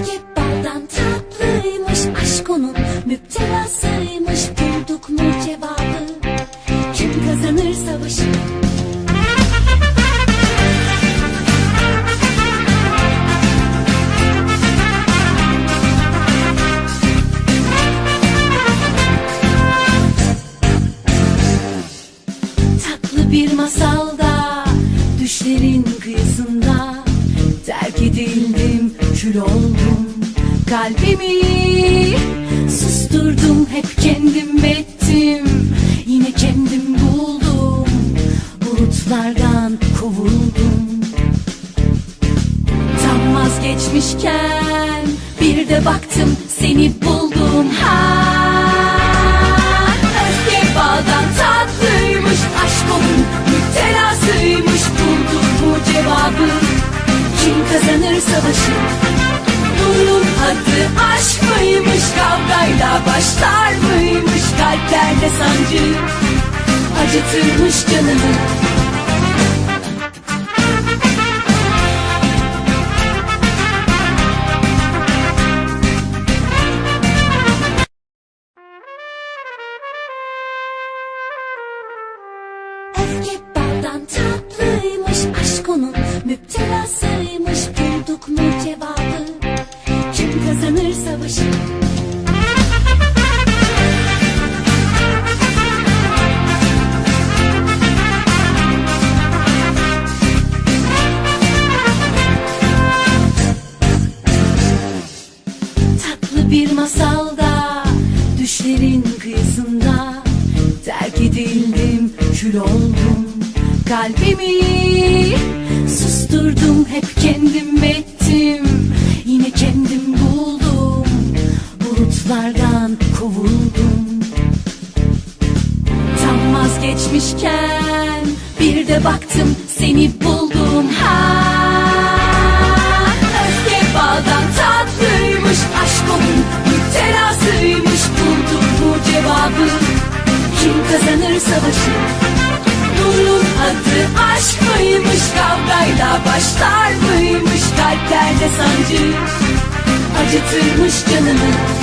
Öfke baldan tatlıymış Aşk müptelasıymış. Bulduk mu cevabı? Kim kazanır savaşı? Tatlı bir masalda Düşlerin kıyısında Terk edildim kül oldum. Kalbimi susturdum Hep kendim ettim. Yine kendim buldum Bulutlardan kovuldum. Tam vazgeçmişken Bir de baktım seni buldum. Ha başlar mıymış Kalplerde sancı? Acıtırmış canını. Öfke baldan tatlıymış Aşk onun. Müptelasıymış masalda Düşlerin kıyısında Terk edildim kül oldum. Kalbimi susturdum Hep kendim ettim. Yine kendim buldum Bulutlardan kovuldum. Tam vazgeçmişken Bir de baktım seni buldum kazanır savaşı. Bunun adı aşk mıymış Kavgayla başlar mıymış Kalplerde sancı. Acıtırmış canını